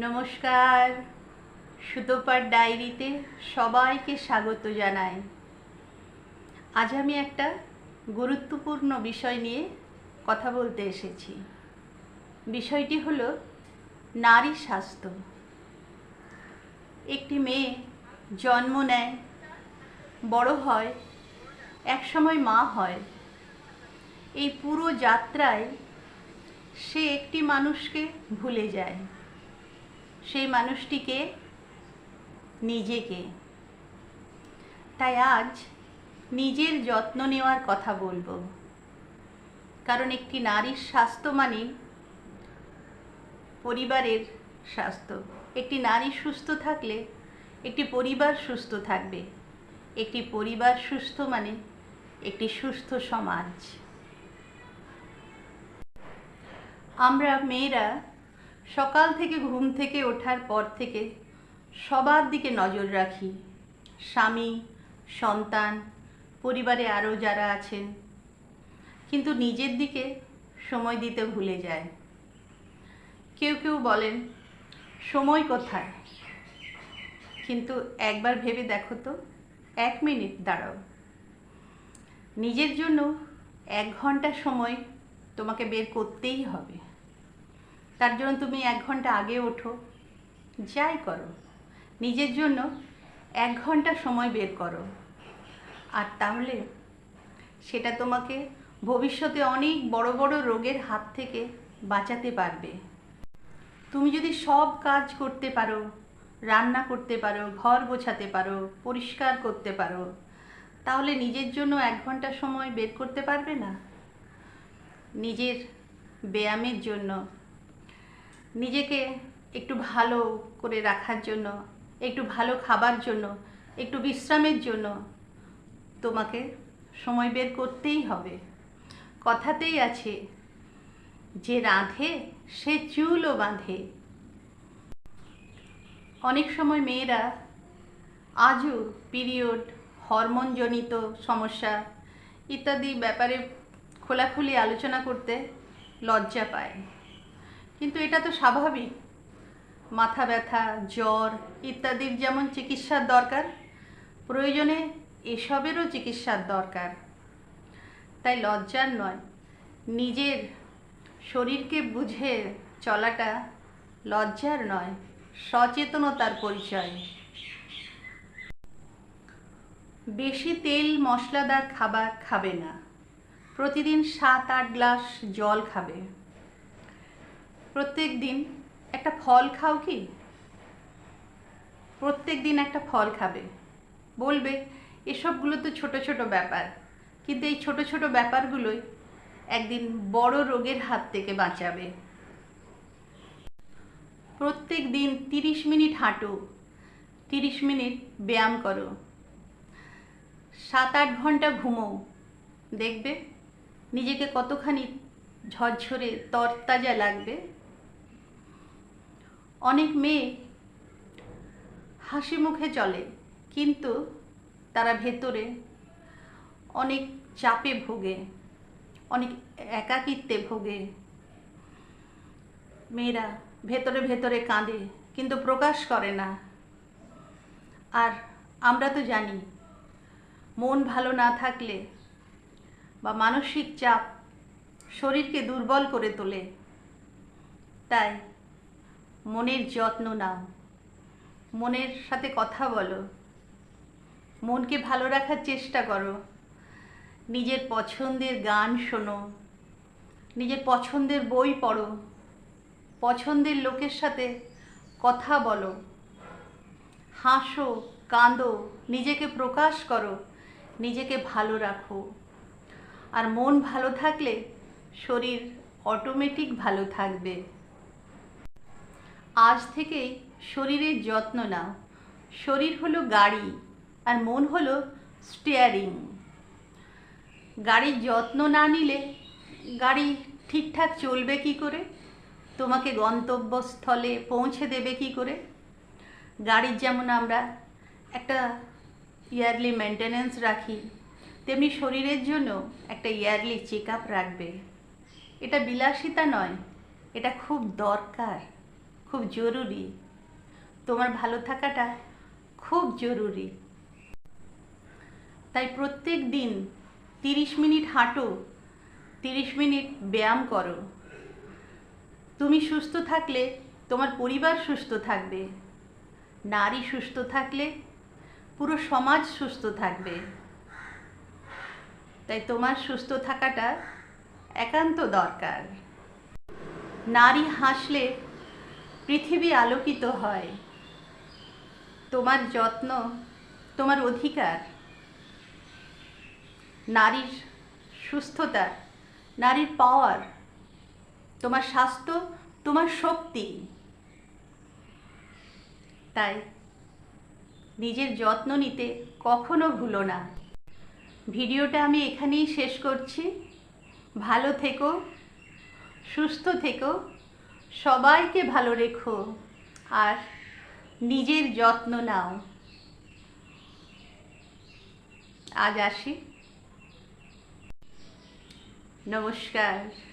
নমস্কার। সুতোপার ডায়েরিতে সবাইকে স্বাগত জানাই। আজ আমি একটা গুরুত্বপূর্ণ বিষয় নিয়ে কথা বলতে এসেছি। বিষয়টি হলো নারী স্বাস্থ্য। একটি মেয়ে জন্ম নেয়, বড় হয়, একসময় মা হয়। এই পুরো যাত্রায় সে একটি মানুষকে ভুলে যায়। সেই মানুষটিকে, নিজেকে। তাই আজ নিজের যত্ন নেওয়ার কথা বলব। কারণ একটি নারীর স্বাস্থ্য মানে পরিবারের স্বাস্থ্য। একটি নারী সুস্থ থাকলে একটি পরিবার সুস্থ থাকবে। একটি পরিবার সুস্থ মানে একটি সুস্থ সমাজ। আমরা মেয়েরা সকাল থেকে ঘুম থেকে ওঠার পর থেকে সবার দিকে নজর রাখি। স্বামী, সন্তান, পরিবারে আরও যারা আছেন। কিন্তু নিজের দিকে সময় দিতে ভুলে যায়। কেউ কেউ বলেন, সময় কোথায়? কিন্তু একবার ভেবে দেখো তো, এক মিনিট দাঁড়াও। নিজের জন্য এক ঘণ্টা সময় তোমাকে বের করতেই হবে। তার জন্য তুমি এক ঘণ্টা আগে ওঠো। যাই করো। নিজের জন্য এক ঘণ্টা সময় বের করো। আর তাহলে সেটা তোমাকে ভবিষ্যতে অনেক বড় বড় রোগের হাত থেকে বাঁচাতে পারবে। তুমি যদি সব কাজ করতে পারো, রান্না করতে পারো, ঘর গোছাতে পারো, পরিষ্কার করতে পারো, তাহলে নিজের জন্য এক ঘণ্টা সময় বের করতে পারবে না? নিজের ব্যায়ামের জন্য নিজেকে একটু ভালো করে রাখার জন্য, একটু ভালো খাবার জন্য, একটু বিশ্রামের জন্য তোমাকে সময় বের করতেই হবে। কথাতেই আছে, যে রাঁধে, সে চুলও বাঁধে। অনেক সময় মেয়েরা আজও পিরিয়ড, হরমোনজনিত সমস্যা ইত্যাদি ব্যাপারে খোলাখুলি আলোচনা করতে লজ্জা পায়। কিন্তু এটা তো স্বাভাবিক। মাথা ব্যথা, জ্বর ইত্যাদির যেমন চিকিৎসার দরকার, প্রয়োজনে এসবেরও চিকিৎসার দরকার। তাই লজ্জার নয়, নিজের শরীরকে বুঝে চলাটা লজ্জার নয়, সচেতনতার পরিচয়। বেশি তেল, মশলাদার খাবার খাবে না। প্রতিদিন সাত আট গ্লাস জল খাবে। প্রত্যেক দিন একটা ফল খাও কি? প্রত্যেক দিন একটা ফল খাবে। বলবে, এসবগুলো তো ছোট ছোট ব্যাপার। কিন্তু এই ছোট ছোট ব্যাপারগুলোই একদিন বড় রোগের হাত থেকে বাঁচাবে। প্রত্যেক দিন তিরিশ মিনিট হাঁটো। তিরিশ মিনিট ব্যায়াম করো। সাত আট ঘণ্টা ঘুমো দেখবে, নিজেকে কতখানি ঝরঝরে তরতাজা লাগবে। অনেক মেয়ে হাসি মুখে চলে, কিন্তু তারা ভেতরে অনেক চাপে ভোগে, অনেক একাকিত্বে ভোগে। মেয়েরা ভেতরে ভেতরে কাঁদে, কিন্তু প্রকাশ করে না। আর আমরা তো জানি, মন ভালো না থাকলে বা মানসিক চাপ শরীরকে দুর্বল করে তোলে। তাই মনের যত্ন নাও। মনের সাথে কথা বলো। মনকে ভালো রাখার চেষ্টা করো। নিজের পছন্দের গান শোনো। নিজের পছন্দের বই পড়ো। পছন্দের লোকের সাথে কথা বলো। হাসো, কাঁদো, নিজেকে প্রকাশ করো, নিজেকে ভালো রাখো। আর মন ভালো থাকলে শরীর অটোমেটিক ভালো থাকবে। আজ থেকেই শরীরের যত্ন নাও। শরীর হলো গাড়ি, আর মন হলো স্টিয়ারিং গাড়ির যত্ন না নিলে গাড়ি ঠিকঠাক চলবে কি করে? তোমাকে গন্তব্যস্থলে পৌঁছে দেবে কি করে? গাড়ির যেমন আমরা একটা ইয়ারলি মেনটেনেন্স রাখি, তেমনি শরীরের জন্য একটা ইয়ারলি চেক আপ রাখবে। এটা বিলাসিতা নয়, এটা খুব দরকার। খুব জরুরি। তোমার ভালো থাকাটা খুব জরুরি। তাই প্রত্যেক দিন তিরিশ মিনিট হাঁটো, তিরিশ মিনিট ব্যায়াম করো। তুমি সুস্থ থাকলে তোমার পরিবার সুস্থ থাকবে। নারী সুস্থ থাকলে পুরো সমাজ সুস্থ থাকবে। তাই তোমার সুস্থ থাকাটা একান্ত দরকার। নারী হাসলে পৃথিবী আলোকিত হয়। তোমার যত্ন, তোমার অধিকার। নারীর সুস্থতা, নারীর পাওয়ার তোমার স্বাস্থ্য, তোমার শক্তি। তাই নিজের যত্ন নিতে কখনো ভুলো না। ভিডিওটা আমি এখানেই শেষ করছি। ভালো থেকো, সুস্থ থেকো। সবাইকে ভালো রেখো আর নিজের যত্ন নাও। আজ আসি। নমস্কার।